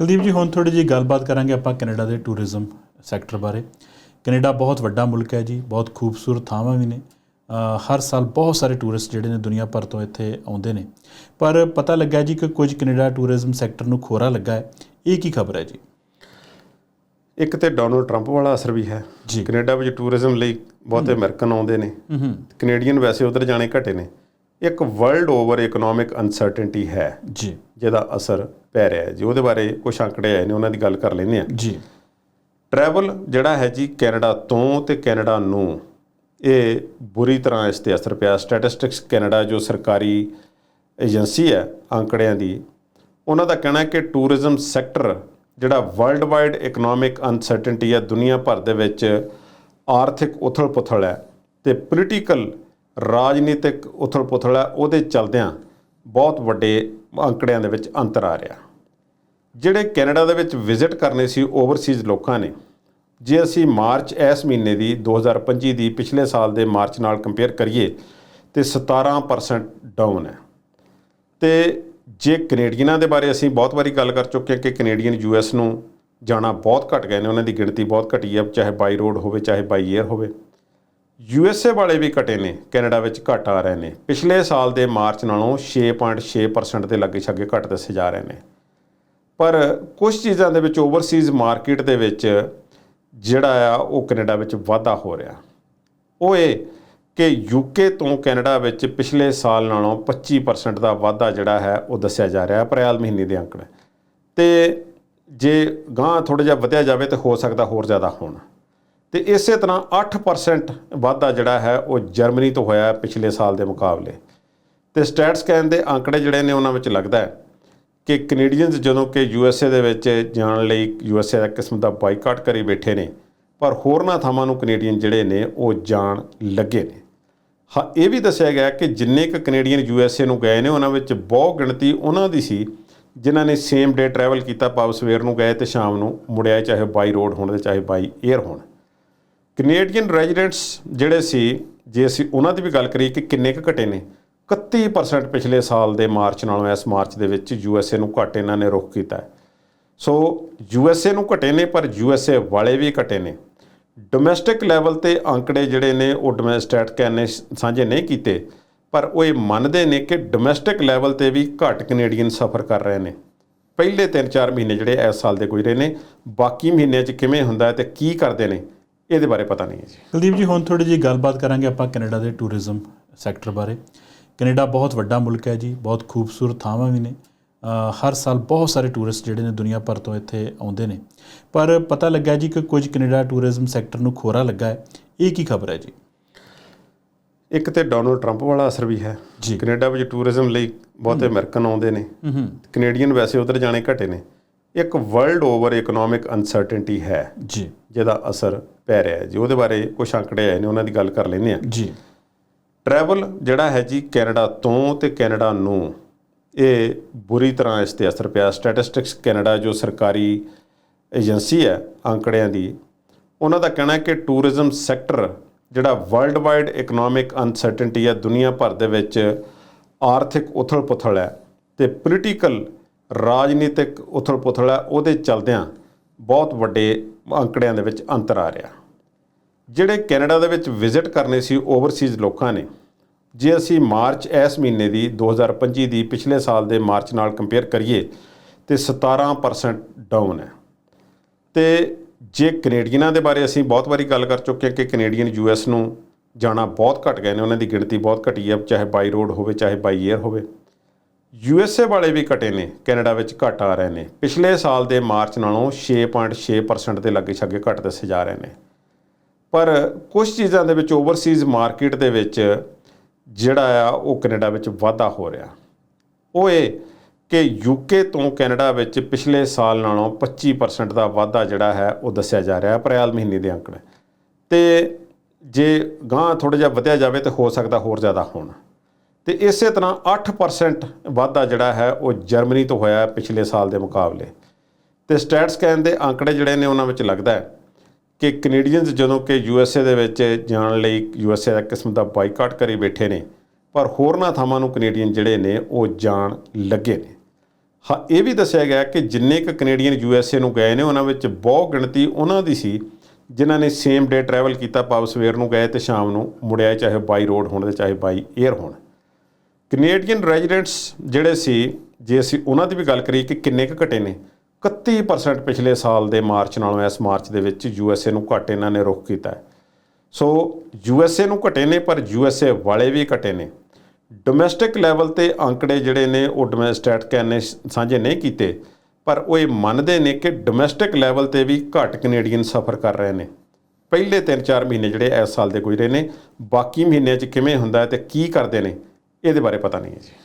ਕੁਲਦੀਪ ਜੀ ਹੁਣ ਥੋੜੀ ਜੀ ਗੱਲਬਾਤ ਕਰਾਂਗੇ ਆਪਾਂ ਕੈਨੇਡਾ ਦੇ ਟੂਰਿਜ਼ਮ ਸੈਕਟਰ ਬਾਰੇ। ਕੈਨੇਡਾ ਬਹੁਤ ਵੱਡਾ ਮੁਲਕ ਹੈ ਜੀ ਬਹੁਤ ਖੂਬਸੂਰਤ ਥਾਵਾਂ ਵੀ ਨੇ। ਹਰ ਸਾਲ ਬਹੁਤ ਸਾਰੇ ਟੂਰਿਸਟ ਜਿਹੜੇ ਨੇ ਦੁਨੀਆ ਭਰ ਤੋਂ ਇੱਥੇ ਆਉਂਦੇ ਨੇ। ਪਰ ਪਤਾ ਲੱਗਾ ਜੀ ਕਿ ਕੁਝ ਕੈਨੇਡਾ ਟੂਰਿਜ਼ਮ ਸੈਕਟਰ ਨੂੰ ਖੋਰਾ ਲੱਗਾ ਹੈ। ਇਹ ਕੀ ਖਬਰ ਹੈ ਜੀ? ਇੱਕ ਤੇ ਡੋਨਲਡ ਟਰੰਪ ਵਾਲਾ ਅਸਰ ਵੀ ਹੈ। ਜੀ। ਕੈਨੇਡਾ ਵਿੱਚ ਟੂਰਿਜ਼ਮ ਲਈ ਬਹੁਤੇ ਅਮਰੀਕਨ ਆਉਂਦੇ ਨੇ। ਕੈਨੇਡੀਅਨ ਵੈਸੇ ਉਧਰ ਜਾਣੇ ਘਟੇ ਨੇ। ਇੱਕ ਵਰਲਡ ਓਵਰ ਇਕਨੋਮਿਕ ਅਨਸਰਟਨਟੀ ਹੈ ਜੀ। ਜਿਹਦਾ ਅਸਰ ਪੈ ਰਿਹਾ ਹੈ ਜੀ। ਉਹਦੇ ਬਾਰੇ ਕੁਝ ਅੰਕੜੇ ਆਏ ਨੇ ਉਹਨਾਂ ਦੀ ਗੱਲ ਕਰ ਲੈਂਦੇ ਆ ਜੀ। ਟਰੈਵਲ ਜਿਹੜਾ ਹੈ ਜੀ ਕੈਨੇਡਾ ਤੋਂ ਤੇ ਕੈਨੇਡਾ ਨੂੰ ਇਹ ਬੁਰੀ ਤਰ੍ਹਾਂ ਇਸ ਤੇ ਅਸਰ ਪਿਆ। ਸਟੈਟਿਸਟਿਕਸ ਕੈਨੇਡਾ ਜੋ ਸਰਕਾਰੀ ਏਜੰਸੀ ਹੈ ਅੰਕੜਿਆਂ ਦੀ ਉਹਨਾਂ ਦਾ ਕਹਿਣਾ ਹੈ ਕਿ ਟੂਰਿਜ਼ਮ ਸੈਕਟਰ ਜਿਹੜਾ ਵਰਲਡ ਵਾਈਡ ਇਕਨੋਮਿਕ ਅਨਸਰਟਨਟੀ ਹੈ ਦੁਨੀਆ ਭਰ ਦੇ ਵਿੱਚ ਆਰਥਿਕ ਉਥਲ-ਪੁਥਲ ਹੈ ਤੇ ਪੋਲੀਟੀਕਲ ਰਾਜਨੀਤਿਕ ਉਥਲ-ਪੁਥਲ ਹੈ, ਉਹਦੇ ਚਲਦਿਆਂ ਬਹੁਤ ਵੱਡੇ ਅੰਕੜਿਆਂ ਦੇ ਵਿੱਚ ਅੰਤਰ ਆ ਰਿਹਾ। ਜਿਹੜੇ ਕੈਨੇਡਾ ਦੇ ਵਿੱਚ ਵਿਜ਼ਿਟ ਕਰਨੇ ਸੀ ਓਵਰਸੀਜ਼ ਲੋਕਾਂ ਨੇ, ਜੇ ਅਸੀਂ ਮਾਰਚ ਇਸ ਮਹੀਨੇ ਦੀ 2025 ਦੀ ਪਿਛਲੇ ਸਾਲ ਦੇ ਮਾਰਚ ਨਾਲ ਕੰਪੇਅਰ ਕਰੀਏ, ਤੇ 17% ਡਾਊਨ ਹੈ। ਤੇ ਜੇ ਕੈਨੇਡੀਅਨਾਂ ਦੇ ਬਾਰੇ ਅਸੀਂ ਬਹੁਤ ਵਾਰੀ ਗੱਲ ਕਰ ਚੁੱਕੇ ਹਾਂ ਕਿ ਕੈਨੇਡੀਅਨ ਯੂਐਸ ਨੂੰ ਜਾਣਾ ਬਹੁਤ ਘਟ ਗਏ ਨੇ, ਉਹਨਾਂ ਦੀ ਗਿਣਤੀ ਬਹੁਤ ਘਟੀ ਹੈ, ਚਾਹੇ ਬਾਈ ਰੋਡ ਹੋਵੇ, ਚਾਹੇ ਬਾਈ 에ਅਰ ਹੋਵੇ। ਯੂਐਸਏ ਵਾਲੇ ਵੀ ਘਟੇ ਨੇ, ਕੈਨੇਡਾ ਵਿੱਚ ਘਟ ਆ ਰਹੇ ਨੇ। ਪਿਛਲੇ ਸਾਲ ਦੇ ਮਾਰਚ ਨਾਲੋਂ 6.6% ਦੇ ਲਾਗੇ ਛਾਗੇ ਘਟ ਦੱਸੇ ਜਾ ਰਹੇ ਨੇ। ਪਰ ਕੁਝ ਚੀਜ਼ਾਂ ਦੇ ਵਿੱਚ ਓਵਰਸੀਜ਼ ਮਾਰਕੀਟ ਦੇ ਵਿੱਚ ਜਿਹੜਾ ਆ, ਉਹ ਕੈਨੇਡਾ ਵਿੱਚ ਵਾਧਾ ਹੋ ਰਿਹਾ। ਉਹ ਇਹ ਕਿ ਯੂਕੇ ਤੋਂ ਕੈਨੇਡਾ ਵਿੱਚ ਪਿਛਲੇ ਸਾਲ ਨਾਲੋਂ 25% ਦਾ ਵਾਧਾ ਜਿਹੜਾ ਹੈ, ਉਹ ਦੱਸਿਆ ਜਾ ਰਿਹਾ, ਅਪ੍ਰੈਲ ਮਹੀਨੇ ਦੇ ਅੰਕੜੇ ਤੇ ਜੇ ਗਾਂ ਥੋੜਾ ਜਿਹਾ ਵਧਿਆ ਜਾਵੇ, ਤੇ ਹੋ ਸਕਦਾ ਹੋਰ ਜ਼ਿਆਦਾ ਹੋਣਾ। ਤੇ ਇਸੇ ਤਰ੍ਹਾਂ 8% ਵਾਧਾ ਜਿਹੜਾ ਹੈ ਉਹ ਜਰਮਨੀ ਤੋਂ ਹੋਇਆ ਪਿਛਲੇ ਸਾਲ ਦੇ ਮੁਕਾਬਲੇ। ਤੇ ਸਟੈਟ ਸਕੈਨ ਦੇ ਅੰਕੜੇ ਜਿਹੜੇ ਨੇ ਉਹਨਾਂ ਵਿੱਚ ਲੱਗਦਾ ਹੈ ਕਿ ਕੈਨੇਡੀਅਨਸ ਜਦੋਂ ਕਿ ਯੂਐਸਏ ਦੇ ਵਿੱਚ ਜਾਣ ਲਈ ਯੂਐਸਏ ਦਾ ਕਿਸਮ ਦਾ ਬਾਈਕਾਟ ਕਰੀ ਬੈਠੇ ਨੇ, ਪਰ ਹੋਰਨਾਂ ਥਾਵਾਂ ਨੂੰ ਕੈਨੇਡੀਅਨ ਜਿਹੜੇ ਨੇ ਉਹ ਜਾਣ ਲੱਗੇ ਨੇ। ਹਾਂ, ਇਹ ਵੀ ਦੱਸਿਆ ਗਿਆ ਕਿ ਜਿੰਨੇ ਕੁ ਕੈਨੇਡੀਅਨ ਯੂਐਸਏ ਨੂੰ ਗਏ ਨੇ, ਉਹਨਾਂ ਵਿੱਚ ਬਹੁਤ ਗਿਣਤੀ ਉਹਨਾਂ ਦੀ ਸੀ ਜਿਨ੍ਹਾਂ ਨੇ ਸੇਮ ਡੇ ਟਰੈਵਲ ਕੀਤਾ, ਭਾਵ ਸਵੇਰ ਨੂੰ ਗਏ ਤੇ ਸ਼ਾਮ ਨੂੰ ਮੁੜਿਆ, ਚਾਹੇ ਬਾਈ ਰੋਡ ਹੋਣ ਤੇ ਚਾਹੇ ਬਾਈ 에ਅਰ ਹੋਣ। ਕੈਨੇਡੀਅਨ ਰੈਜ਼ੀਡੈਂਟਸ ਜਿਹੜੇ ਸੀ, ਜੇ ਅਸੀਂ ਉਹਨਾਂ ਦੀ ਵੀ ਗੱਲ ਕਰੀਏ ਕਿ ਕਿੰਨੇ ਕੁ ਘਟੇ ਨੇ? 31% ਪਿਛਲੇ ਸਾਲ ਦੇ ਮਾਰਚ ਨਾਲੋਂ ਇਸ ਮਾਰਚ ਦੇ ਵਿੱਚ ਯੂਐਸਏ ਨੂੰ ਘਟ ਇਹਨਾਂ ਨੇ ਰੁਖ ਕੀਤਾ ਹੈ। ਸੋ ਯੂਐਸਏ ਨੂੰ ਘਟੇ ਨੇ, ਪਰ ਯੂਐਸਏ ਵਾਲੇ ਵੀ ਘਟੇ ਨੇ। ਡੋਮੈਸਟਿਕ ਲੈਵਲ ਤੇ ਅੰਕੜੇ ਜਿਹੜੇ ਨੇ, ਉਹ ਡੋਮੈਸਟੈਟ ਕਹਿੰਨੇ ਸਾਂਝੇ ਨਹੀਂ ਕੀਤੇ। ਪਰ ਉਹ ਇਹ ਮੰਨਦੇ ਨੇ ਕਿ ਡੋਮੈਸਟਿਕ ਲੈਵਲ ਤੇ ਵੀ ਘੱਟ ਕੈਨੇਡੀਅਨ ਸਫਰ ਕਰ ਰਹੇ ਨੇ। ਪਹਿਲੇ 3-4 ਮਹੀਨੇ ਜਿਹੜੇ ਇਸ ਸਾਲ ਦੇ ਗੁਜ਼ਰੇ ਨੇ, ਬਾਕੀ ਮਹੀਨਿਆਂ 'ਚ ਕਿਵੇਂ ਹੁੰਦਾ ਹੈ ਤੇ ਕੀ ਕਰਦੇ ਨੇ? ਇਹਦੇ ਬਾਰੇ ਪਤਾ ਨਹੀਂ ਹੈ ਜੀ। ਕੁਲਦੀਪ ਜੀ ਹੁਣ ਥੋੜੀ ਜੀ ਗੱਲਬਾਤ ਕਰਾਂਗੇ ਆਪਾਂ ਕੈਨੇਡਾ ਦੇ ਟੂਰਿਜ਼ਮ ਸੈਕਟਰ ਬਾਰੇ। ਕੈਨੇਡਾ ਬਹੁਤ ਵੱਡਾ ਮੁਲਕ ਹੈ ਜੀ ਬਹੁਤ ਖੂਬਸੂਰਤ ਥਾਵਾਂ ਵੀ ਨੇ। ਹਰ ਸਾਲ ਬਹੁਤ ਸਾਰੇ ਟੂਰਿਸਟ ਜਿਹੜੇ ਨੇ ਦੁਨੀਆ ਭਰ ਤੋਂ ਇੱਥੇ ਆਉਂਦੇ ਨੇ। ਪਰ ਪਤਾ ਲੱਗਾ ਜੀ ਕਿ ਕੁਝ ਕੈਨੇਡਾ ਟੂਰਿਜ਼ਮ ਸੈਕਟਰ ਨੂੰ ਖੋਰਾ ਲੱਗਾ ਹੈ। ਇਹ ਕੀ ਖਬਰ ਹੈ ਜੀ? ਇੱਕ ਤੇ ਡੋਨਲਡ ਟਰੰਪ ਵਾਲਾ ਅਸਰ ਵੀ ਹੈ। ਕੈਨੇਡਾ ਵਿੱਚ ਟੂਰਿਜ਼ਮ ਲਈ ਬਹੁਤੇ ਅਮਰੀਕਨ ਆਉਂਦੇ ਨੇ। ਕੈਨੇਡੀਅਨ ਵੈਸੇ ਉਧਰ ਜਾਣੇ ਘਟੇ ਨੇ। ਇੱਕ ਵਰਲਡ ਓਵਰ ਇਕਨੋਮਿਕ ਅਨਸਰਟਨਟੀ ਹੈ। ਜੀ। ਜਿਹਦਾ ਅਸਰ ਪੈ ਰਿਹਾ ਜੀ ਉਹਦੇ ਬਾਰੇ ਕੁਝ ਅੰਕੜੇ ਆਏ ਨੇ ਉਹਨਾਂ ਦੀ ਗੱਲ ਕਰ ਲੈਂਦੇ ਆ ਜੀ। ਟਰੈਵਲ ਜਿਹੜਾ ਹੈ ਜੀ ਕੈਨੇਡਾ ਤੋਂ ਤੇ ਕੈਨੇਡਾ ਨੂੰ ਇਹ ਬੁਰੀ ਤਰ੍ਹਾਂ ਇਸ ਤੇ ਅਸਰ ਪਿਆ। ਸਟੈਟਿਸਟਿਕਸ ਕੈਨੇਡਾ ਜੋ ਸਰਕਾਰੀ ਏਜੰਸੀ ਹੈ ਅੰਕੜਿਆਂ ਦੀ ਉਹਨਾਂ ਦਾ ਕਹਿਣਾ ਹੈ ਕਿ ਟੂਰਿਜ਼ਮ ਸੈਕਟਰ ਜਿਹੜਾ ਵਰਲਡ ਵਾਈਡ ਇਕਨੋਮਿਕ ਅਨਸਰਟਨਟੀ ਹੈ ਦੁਨੀਆ ਭਰ ਦੇ ਵਿੱਚ ਆਰਥਿਕ ਉਥਲ-ਪੁਥਲ ਹੈ ਤੇ ਪੋਲੀਟੀਕਲ ਰਾਜਨੀਤਿਕ ਉਥਲ-ਪੁਥਲ ਹੈ ਉਹਦੇ ਚਲਦਿਆਂ ਬਹੁਤ ਵੱਡੇ ਅੰਕੜਿਆਂ ਦੇ ਵਿੱਚ ਅੰਤਰ ਆ ਰਿਹਾ। ਜਿਹੜੇ ਕੈਨੇਡਾ ਦੇ ਵਿੱਚ ਵਿਜ਼ਿਟ ਕਰਨੇ ਸੀ ਓਵਰਸੀਜ਼ ਲੋਕਾਂ ਨੇ, ਜੇ ਅਸੀਂ ਮਾਰਚ ਇਸ ਮਹੀਨੇ ਦੀ 2025 ਦੀ ਪਿਛਲੇ ਸਾਲ ਦੇ ਮਾਰਚ ਨਾਲ ਕੰਪੇਅਰ ਕਰੀਏ, ਤੇ 17% ਡਾਊਨ ਹੈ। ਤੇ ਜੇ ਕੈਨੇਡੀਅਨਾਂ ਦੇ ਬਾਰੇ ਅਸੀਂ ਬਹੁਤ ਵਾਰੀ ਗੱਲ ਕਰ ਚੁੱਕੇ ਹਾਂ ਕਿ ਕੈਨੇਡੀਅਨ ਯੂਐਸ ਨੂੰ ਜਾਣਾ ਬਹੁਤ ਘਟ ਗਏ ਨੇ, ਉਹਨਾਂ ਦੀ ਗਿਣਤੀ ਬਹੁਤ ਘਟੀ ਹੈ, ਚਾਹੇ ਬਾਈ ਰੋਡ ਹੋਵੇ, ਚਾਹੇ ਬਾਈ 에ਅਰ ਹੋਵੇ। ਯੂਐਸਏ ਵਾਲੇ ਵੀ ਘਟੇ ਨੇ, ਕੈਨੇਡਾ ਵਿੱਚ ਘਟ ਆ ਰਹੇ ਨੇ। ਪਿਛਲੇ ਸਾਲ ਦੇ ਮਾਰਚ ਨਾਲੋਂ 6.6% ਦੇ ਲਾਗੇ ਛੱਗੇ ਘਟ ਦੱਸੇ ਜਾ ਰਹੇ ਨੇ। ਪਰ ਕੁਝ ਚੀਜ਼ਾਂ ਦੇ ਵਿੱਚ ਓਵਰਸੀਜ਼ ਮਾਰਕੀਟ ਦੇ ਵਿੱਚ ਜਿਹੜਾ ਆ, ਉਹ ਕੈਨੇਡਾ ਵਿੱਚ ਵਾਧਾ ਹੋ ਰਿਹਾ। ਉਹ ਇਹ ਕਿ ਯੂਕੇ ਤੋਂ ਕੈਨੇਡਾ ਵਿੱਚ ਪਿਛਲੇ ਸਾਲ ਨਾਲੋਂ 25% ਦਾ ਵਾਧਾ ਜਿਹੜਾ ਹੈ, ਉਹ ਦੱਸਿਆ ਜਾ ਰਿਹਾ ਹੈ ਅਪ੍ਰੈਲ ਮਹੀਨੇ ਦੇ ਅੰਕੜੇ ਤੇ ਜੇ ਗਾਂ ਥੋੜਾ ਜਿਹਾ ਵਧਿਆ ਜਾਵੇ ਤੇ ਹੋ ਸਕਦਾ ਹੋਰ ਜ਼ਿਆਦਾ ਹੋਣਾ। ਤੇ ਇਸੇ ਤਰ੍ਹਾਂ 8% ਵਾਧਾ ਜਿਹੜਾ ਹੈ ਉਹ ਜਰਮਨੀ ਤੋਂ ਹੋਇਆ ਪਿਛਲੇ ਸਾਲ ਦੇ ਮੁਕਾਬਲੇ। ਤੇ ਸਟੈਟਸ ਸਕੈਨ ਦੇ ਅੰਕੜੇ ਜਿਹੜੇ ਨੇ ਉਹਨਾਂ ਵਿੱਚ ਲੱਗਦਾ ਹੈ ਕਿ ਕੈਨੇਡੀਅਨਸ ਜਦੋਂ ਕਿ ਯੂਐਸਏ ਦੇ ਵਿੱਚ ਜਾਣ ਲਈ ਯੂਐਸਏ ਦਾ ਕਿਸਮ ਦਾ ਬਾਈਕਾਟ ਕਰੀ ਬੈਠੇ ਨੇ, ਪਰ ਹੋਰਨਾਂ ਥਾਵਾਂ ਨੂੰ ਕੈਨੇਡੀਅਨ ਜਿਹੜੇ ਨੇ ਉਹ ਜਾਣ ਲੱਗੇ ਨੇ। ਹਾਂ, ਇਹ ਵੀ ਦੱਸਿਆ ਗਿਆ ਕਿ ਜਿੰਨੇ ਕੁ ਕੈਨੇਡੀਅਨ ਯੂਐਸਏ ਨੂੰ ਗਏ ਨੇ, ਉਹਨਾਂ ਵਿੱਚ ਬਹੁ ਗਿਣਤੀ ਉਹਨਾਂ ਦੀ ਸੀ ਜਿਨ੍ਹਾਂ ਨੇ ਸੇਮ ਡੇ ਟਰੈਵਲ ਕੀਤਾ, ਭਾਵ ਸਵੇਰ ਨੂੰ ਗਏ ਤੇ ਸ਼ਾਮ ਨੂੰ ਮੁੜਿਆ, ਚਾਹੇ ਬਾਈ ਰੋਡ ਹੋਣ ਤੇ ਚਾਹੇ ਬਾਈ 에ਅਰ ਹੋਣ। ਕੈਨੇਡੀਅਨ ਰੈਜ਼ੀਡੈਂਟਸ ਜਿਹੜੇ ਸੀ, ਜੇ ਅਸੀਂ ਉਹਨਾਂ ਦੀ ਵੀ ਗੱਲ ਕਰੀਏ ਕਿ ਕਿੰਨੇ ਕੁ ਘਟੇ ਨੇ 31% ਪਿਛਲੇ ਸਾਲ ਦੇ ਮਾਰਚ ਨਾਲੋਂ ਇਸ ਮਾਰਚ ਦੇ ਵਿੱਚ ਯੂਐਸਏ ਨੂੰ ਘੱਟ ਇਹਨਾਂ ਨੇ ਰੁਖ ਕੀਤਾ ਹੈ। ਸੋ ਯੂਐਸਏ ਨੂੰ ਘਟੇ ਨੇ, ਪਰ ਯੂਐਸਏ ਵਾਲੇ ਵੀ ਘਟੇ ਨੇ। ਡੋਮੈਸਟਿਕ ਲੈਵਲ ਤੇ ਅੰਕੜੇ ਜਿਹੜੇ ਨੇ, ਉਹ ਡੋਮੈਸਟੈਟ ਨੇ ਸਾਂਝੇ ਨਹੀਂ ਕੀਤੇ, ਪਰ ਉਹ ਇਹ ਮੰਨਦੇ ਨੇ ਕਿ ਡੋਮੈਸਟਿਕ ਲੈਵਲ ਤੇ ਵੀ ਘੱਟ ਕੈਨੇਡੀਅਨ ਸਫਰ ਕਰ ਰਹੇ ਨੇ। ਪਹਿਲੇ 3-4 ਮਹੀਨੇ ਜਿਹੜੇ ਇਸ ਸਾਲ ਦੇ ਗੁਜ਼ਰੇ ਨੇ, ਬਾਕੀ ਮਹੀਨਿਆਂ 'ਚ ਕਿਵੇਂ ਹੁੰਦਾ ਹੈ ਤੇ ਕੀ ਕਰਦੇ ਨੇ ਇਹਦੇ ਬਾਰੇ ਪਤਾ ਨਹੀਂ ਹੈ ਜੀ।